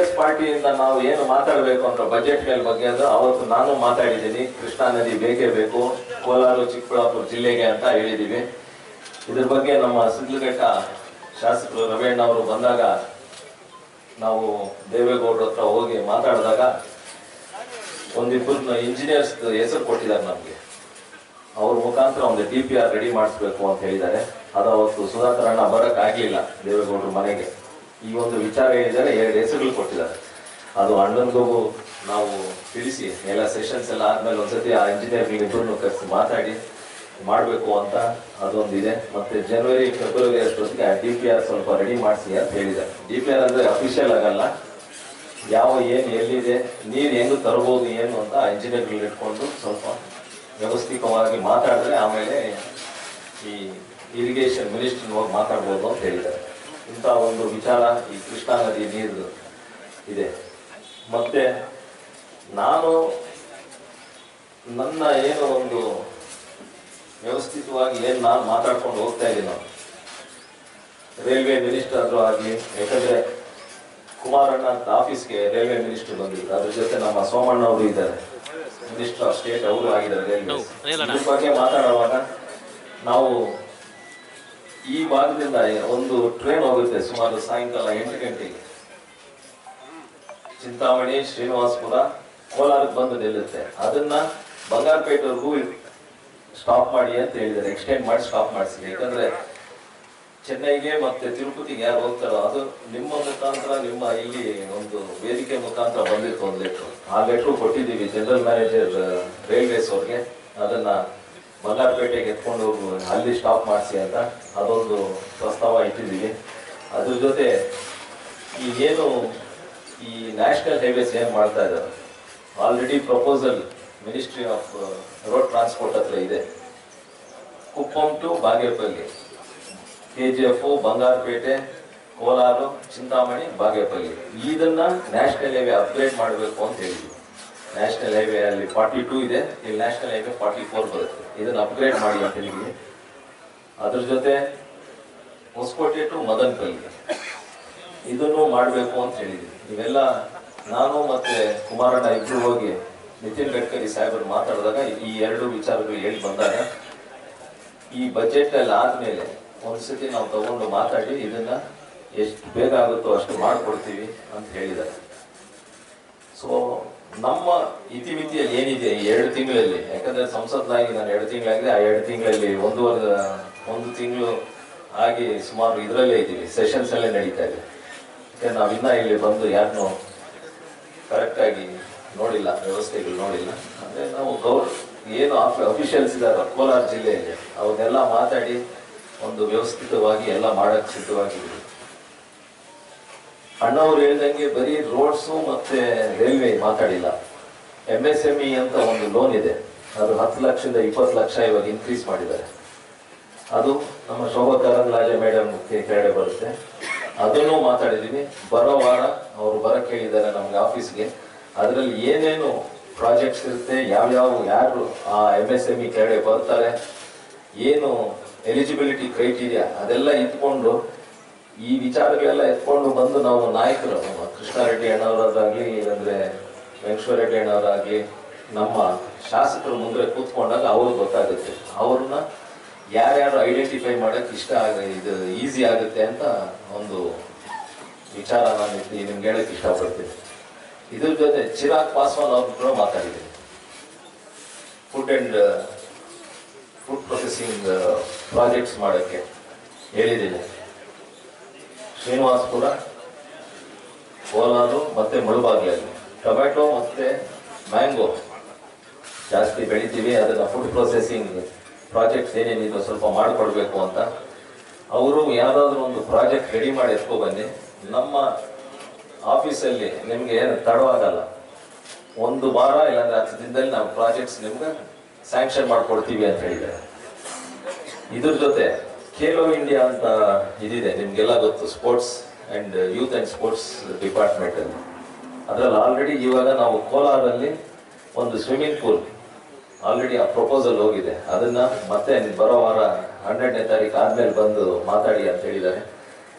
S ಪಾರ್ಟಿಯಿಂದ ನಾವು ಏನು ಮಾತಾಡಬೇಕು ಅಂತ ಬಜೆಟ್ ಮೇಲೆ ಬಗ್ಗೆ ಅಂದ್ರೆ ಅವತ್ತು ನಾನು ಮಾತಾಡಿದ್ದೀನಿ. ಕೃಷ್ಣಾ ನದಿ ಬೇಕೇ ಬೇಕು. ಕೋಲಾರ, ಚಿಕ್ಕಬಳ್ಳಾಪುರ ಜಿಲ್ಲೆಗೆ ಅಂತ ಹೇಳಿದ್ದೀವಿ ಇದ್ರ ಬಗ್ಗೆ ನಮ್ಮ ಸಿದ್ಲಘಟ್ಟ ಶಾಸಕರು ರವೇಣ್ಣ ಅವರು ಬಂದಾಗ ನಾವು ದೇವೇಗೌಡರ ಹತ್ರ ಹೋಗಿ ಮಾತಾಡಿದಾಗ ಒಂದಿಬ್ಬರು ಇಂಜಿನಿಯರ್ಸ್ ಹೆಸರು ಕೊಟ್ಟಿದ್ದಾರೆ ನಮಗೆ. ಅವ್ರ ಮುಖಾಂತರ ಒಂದು ಡಿ ರೆಡಿ ಮಾಡಿಸ್ಬೇಕು ಅಂತ ಹೇಳಿದ್ದಾರೆ. ಅದು ಅವತ್ತು ಸುಧಾಕರ್ ಅಣ್ಣ ಬರೋಕ್ಕಾಗಲಿಲ್ಲ ದೇವೇಗೌಡರ ಮನೆಗೆ. ಈ ಒಂದು ವಿಚಾರ ಏನಿದ್ದಾರೆ ಎರಡು ಹೆಸರುಗಳು ಕೊಟ್ಟಿದ್ದಾರೆ. ಅದು ಅಣ್ಣನಿಗೂ ನಾವು ತಿಳಿಸಿ, ಎಲ್ಲ ಸೆಷನ್ಸ್ ಎಲ್ಲ ಆದ್ಮೇಲೆ ಒಂದ್ಸತಿ ಆ ಇಂಜಿನಿಯರ್ ಇಬ್ಬರನ್ನು ಕರೆಸಿ ಮಾತಾಡಿ, ಮಾಡಬೇಕು ಅಂತ ಅದೊಂದು ಇದೆ ಮತ್ತೆ ಜನವರಿ ಫೆಬ್ರವರಿ ಅಷ್ಟೊತ್ತಿಗೆ ಆ ಡಿ ಪಿ ಆರ್ ಸ್ವಲ್ಪ ರೆಡಿ ಮಾಡಿಸಿ ಅಂತ ಹೇಳಿದ್ದಾರೆ. ಡಿ ಪಿ ಆರ್ ಅಂದ್ರೆ ಅಫಿಷಿಯಲ್ ಆಗಲ್ಲ. ಯಾವ, ಏನು, ಎಲ್ಲಿದೆ ನೀರು ಹೆಂಗ್ ತರಬಹುದು ಏನು ಅಂತ ಇಂಜಿನಿಯರ್ಗಳು ಇಟ್ಕೊಂಡು ಸ್ವಲ್ಪ ವ್ಯವಸ್ಥಿತವಾಗಿ ಮಾತಾಡಿದ್ರೆ ಆಮೇಲೆ ಈ ಇರಿಗೇಷನ್ ಮಿನಿಸ್ಟರ್ ಹೋಗಿ ಮಾತಾಡ್ಬೋದು ಅಂತ ಹೇಳಿದ್ದಾರೆ. ಇಂಥ ಒಂದು ವಿಚಾರ ಈ ಕೃಷ್ಣಾ ನದಿ ನೀರು ಇದೆ. ಮತ್ತೆ ನಾನು ನನ್ನ ಏನು ಒಂದು ವ್ಯವಸ್ಥಿತವಾಗಿ ಏನು ನಾನು ಮಾತಾಡ್ಕೊಂಡು ಹೋಗ್ತಾ ಇದ್ದೀನಿ ರೈಲ್ವೆ ಮಿನಿಸ್ಟರ್ ಆದರೂ ಆಗಲಿ ಯಾಕಂದ್ರೆ ಕುಮಾರಣ್ಣ ಅಂತ ಆಫೀಸ್ಗೆ ರೈಲ್ವೆ ಮಿನಿಸ್ಟರ್ ಬಂದಿದ್ರು. ಅದ್ರ ಜೊತೆ ನಮ್ಮ ಸೋಮಣ್ಣ ಅವರು ಇದ್ದಾರೆ. ಮಿನಿಸ್ಟರ್ ಆಫ್ ಸ್ಟೇಟ್ ಅವರು ಆಗಿದ್ದಾರೆ ರೈಲ್ವೆ. ಇದ್ರ ಬಗ್ಗೆ ಮಾತಾಡುವಾಗ ನಾವು ಈ ಭಾಗದಿಂದ ಒಂದು ಟ್ರೈನ್ ಹೋಗುತ್ತೆ ಸುಮಾರು ಸಾಯಂಕಾಲ ಎಂಟು ಗಂಟೆಗೆ. ಚಿಂತಾಮಣಿ, ಶ್ರೀನಿವಾಸಪುರ, ಕೋಲಾರಕ್ಕೆ ಬಂದು ನಿಲ್ಲುತ್ತೆ. ಅದನ್ನ ಬಂಗಾರಪೇಟೆವರೆಗೂ ಸ್ಟಾಪ್ ಮಾಡಿ ಅಂತ ಹೇಳಿದ್ದಾರೆ. ಎಕ್ಸ್ಟೆಂಡ್ ಮಾಡಿ ಸ್ಟಾಪ್ ಮಾಡಿಸಿ. ಯಾಕಂದ್ರೆ ಚೆನ್ನೈಗೆ ಮತ್ತೆ ತಿರುಪತಿಗೆ ಯಾರು ಹೋಗ್ತಾರೋ ಅದು ನಿಮ್ಮ ಮುಖಾಂತರ, ನಿಮ್ಮ ಇಲ್ಲಿ ಒಂದು ವೇದಿಕೆ ಮುಖಾಂತರ ಬಂದಿತ್ತು ಒಂದು ಲೆಟ್ರು ಆ ಲೆಟ್ರು ಕೊಟ್ಟಿದ್ದೀವಿ ಜನರಲ್ ಮ್ಯಾನೇಜರ್ ರೈಲ್ವೇಸ್ ಅವ್ರಿಗೆ. ಅದನ್ನ ಬಂಗಾರಪೇಟೆಗೆ ಎತ್ಕೊಂಡು ಹೋಗು, ಅಲ್ಲಿ ಸ್ಟಾಪ್ ಮಾಡಿಸಿ ಅಂತ ಅದೊಂದು ಪ್ರಸ್ತಾವ ಇಟ್ಟಿದ್ದೀವಿ. ಅದ್ರ ಜೊತೆ ಈ ಏನು ಈ ನ್ಯಾಷನಲ್ ಹೈವೇಸ್ ಏನು ಮಾಡ್ತಾ ಇದ್ದಾರೆ? Already proposal ministry of road transport ಹತ್ರ ಇದೆ. Kuppam to Bagepalli K G F Bangarapete, Kolar, Chintamani, Bagepalli. ಇದನ್ನ ನ್ಯಾಷನಲ್ ಹೈವೇ ಅಪ್ಗ್ರೇಡ್ ಮಾಡಬೇಕು ಅಂತ ಹೇಳಿದ್ವಿ. ನ್ಯಾಷನಲ್ ಹೈವೇ ಅಲ್ಲಿ ಫಾರ್ಟಿ ಟೂ ಇದೆ. ಇಲ್ಲಿ ನ್ಯಾಷನಲ್ ಹೈವೇ ಫಾರ್ಟಿ ಫೋರ್ ಬರುತ್ತೆ. ಇದನ್ನು ಅಪ್ಗ್ರೇಡ್ ಮಾಡಿ ಅಂತ ಹೇಳಿ ಅದ್ರ ಜೊತೆ ಹೊಸಕೋಟೆ ಟು ಮದನ್ಕಲ್. ಇದನ್ನು ಮಾಡಬೇಕು ಅಂತ ಹೇಳಿದ್ವಿ ಇವೆಲ್ಲ ನಾನು ಮತ್ತೆ ಕುಮಾರಣ್ಣ ಇಬ್ರು ಹೋಗಿ ನಿತಿನ್ ಗಡ್ಕರಿ ಸಾಹೇಬರು ಮಾತಾಡಿದಾಗ ಈ ಎರಡು ವಿಚಾರಗಳು ಹೇಳಿ ಬಂದಾಗ, ಈ ಬಜೆಟ್ ಅಲ್ಲಿ ಆದ್ಮೇಲೆ ಒಂದ್ಸತಿ ನಾವು ತಗೊಂಡು ಮಾತಾಡಿ ಇದನ್ನ ಎಷ್ಟು ಬೇಗ ಆಗುತ್ತೋ ಅಷ್ಟು ಮಾಡಿಕೊಡ್ತೀವಿ ಅಂತ ಹೇಳಿದ್ದಾರೆ. ಸೊ ನಮ್ಮ ಇತಿಮಿತಿಯಲ್ಲಿ ಏನಿದೆ ಈ ಎರಡು ತಿಂಗಳಲ್ಲಿ? ಯಾಕಂದ್ರೆ ಸಂಸತ್ನಾಗಿ ನಾನು ಎರಡು ತಿಂಗಳಾಗಿದೆ, ಆ ಎರಡು ತಿಂಗಳಲ್ಲಿ ಒಂದೂವರೆ ಒಂದು ತಿಂಗಳು ಆಗಿ ಸುಮಾರು ಇದರಲ್ಲೇ ಇದ್ದೀವಿ ಸೆಷನ್ಸ್ ಅಲ್ಲೇ ನಡೀತಾ ಇದೆ. ಯಾಕಂದ್ರೆ ನಾವಿನ್ನ ಇಲ್ಲಿ ಬಂದು ಯಾರನ್ನು ಕರೆಕ್ಟ್ ಆಗಿ ನೋಡಿಲ್ಲ, ವ್ಯವಸ್ಥೆಗಳು ನೋಡಿಲ್ಲ. ಅಂದ್ರೆ ನಾವು ಗೌರ್, ಏನು ಅಫಿಷಿಯಲ್ಸ್ ಇದ್ದಾರೆ ಕೋಲಾರ ಜಿಲ್ಲೆಯಲ್ಲಿ ಅವನ್ನೆಲ್ಲ ಮಾತಾಡಿ ಒಂದು ವ್ಯವಸ್ಥಿತವಾಗಿ ಎಲ್ಲ ಮಾಡಕ್ ಸಿದ್ಧವಾಗಿದ್ದೀವಿ. ಅಣ್ಣವ್ರು ಹೇಳ್ದಂಗೆ ಬರೀ ರೋಡ್ಸು ಮತ್ತೆ ರೈಲ್ವೆ ಮಾತಾಡಿಲ್ಲ. ಎಂ ಎಸ್ ಎಂ ಇ ಅಂತ ಒಂದು ಲೋನ್ ಇದೆ. ಅದು ಹತ್ತು ಲಕ್ಷದಿಂದ ಇಪ್ಪತ್ತು ಲಕ್ಷ ಇವಾಗ ಇನ್ಕ್ರೀಸ್ ಮಾಡಿದ್ದಾರೆ. ಅದು ನಮ್ಮ ಶೋಭಾ ಕರಂದ್ಲಾಜೆ ಮೇಡಮ್ ಕೆಳಗಡೆ ಬರುತ್ತೆ. ಅದನ್ನು ಮಾತಾಡಿದೀವಿ ಬರೋ ವಾರ ಅವರು ಬರಕ್ಕೆ ಹೇಳಿದ್ದಾರೆ ನಮ್ಗೆ ಆಫೀಸ್ಗೆ ಅದರಲ್ಲಿ ಏನೇನು ಪ್ರಾಜೆಕ್ಟ್ಸ್ ಇರುತ್ತೆ, ಯಾವ್ಯಾವ, ಯಾರು ಆ ಎಂ ಎಸ್ ಎಂ ಇ ಬರ್ತಾರೆ, ಏನು ಎಲಿಜಿಬಿಲಿಟಿ ಕ್ರೈಟೀರಿಯಾ ಅದೆಲ್ಲ ಇಟ್ಕೊಂಡು ಈ ವಿಚಾರಗಳೆಲ್ಲ ಎತ್ಕೊಂಡು ಬಂದು ನಾವು ನಾಯಕರು, ನಮ್ಮ ಕೃಷ್ಣಾರೆಡ್ಡಿ ಅಣ್ಣವರಾಗ್ಲಿ ಇಲ್ಲಂದ್ರೆ ವೆಂಕಟೇಶ್ವರ ರೆಡ್ಡಿ ಅಣ್ಣವರಾಗ್ಲಿ, ನಮ್ಮ ಶಾಸಕರು ಮುಂದೆ ಕೂತ್ಕೊಂಡಾಗ ಅವ್ರಿಗೆ ಗೊತ್ತಾಗುತ್ತೆ. ಅವ್ರನ್ನ ಯಾರ್ಯಾರು ಐಡೆಂಟಿಫೈ ಮಾಡಕ್ ಇಷ್ಟ ಆಗ, ಇದು ಈಸಿ ಆಗುತ್ತೆ ಅಂತ ಒಂದು ವಿಚಾರ ನಾನು ನಿಮ್ಗೆ ಹೇಳಕ್ ಇಷ್ಟಪಡ್ತೀನಿ. ಇದ್ರ ಜೊತೆ ಚಿರಾಗ್ ಪಾಸ್ವಾನ್ ಅವ್ರ ಕೂಡ ಮಾತಾಡಿದ್ದೀನಿ food and food processing projects ಮಾಡೋಕ್ಕೆ ಹೇಳಿದ್ದೀನಿ. ಶ್ರೀನಿವಾಸಪುರ ಕೋಲಾರು ಮತ್ತೆ ಮುಳುಬಾಗಿಲಲ್ಲಿ. ಟೊಮ್ಯಾಟೊ ಮತ್ತೆ ಮ್ಯಾಂಗೋ ಜಾಸ್ತಿ ಬೆಳಿತೀವಿ, ಅದನ್ನು ಫುಡ್ ಪ್ರೊಸೆಸಿಂಗ್ ಪ್ರಾಜೆಕ್ಟ್ಸ್ ಏನೇನಿದೆ ಸ್ವಲ್ಪ ಮಾಡಿಕೊಡ್ಬೇಕು ಅಂತ. ಅವರು ಏನಾದರೂ ಒಂದು ಪ್ರಾಜೆಕ್ಟ್ ರೆಡಿ ಮಾಡಿ ಎತ್ಕೊ ಬನ್ನಿ ನಮ್ಮ ಆಫೀಸಲ್ಲಿ ನಿಮಗೆ ಏನು ತಡವಾಗಲ್ಲ. ಒಂದು ವಾರ ಇಲ್ಲಾಂದ್ರೆ ಹತ್ತು ದಿನದಲ್ಲಿ ನಾವು ಪ್ರಾಜೆಕ್ಟ್ಸ್ ನಿಮ್ಗೆ ಸ್ಯಾಂಕ್ಷನ್ ಮಾಡಿಕೊಡ್ತೀವಿ ಅಂತ ಹೇಳಿದ್ದಾರೆ. ಇದ್ರ ಜೊತೆ ಖೇಲೋ ಇಂಡಿಯಾ ಅಂತ ಇದಿದೆ, ನಿಮ್ಗೆಲ್ಲ ಗೊತ್ತು sports and youth and sports department ಅಲ್ಲಿ. ಅದ್ರಲ್ಲಿ ಆಲ್ರೆಡಿ ಇವಾಗ ನಾವು ಕೋಲಾರಲ್ಲಿ ಒಂದು ಸ್ವಿಮ್ಮಿಂಗ್ ಪೂಲ್ ಆಲ್ರೆಡಿ ಆ ಪ್ರಪೋಸಲ್ ಹೋಗಿದೆ. ಅದನ್ನ ಮತ್ತೆ ಬರೋ ವಾರ ಹನ್ನೆರಡನೇ ತಾರೀಕು ಆದ್ಮೇಲೆ ಬಂದು ಮಾತಾಡಿ ಅಂತ ಹೇಳಿದ್ದಾರೆ.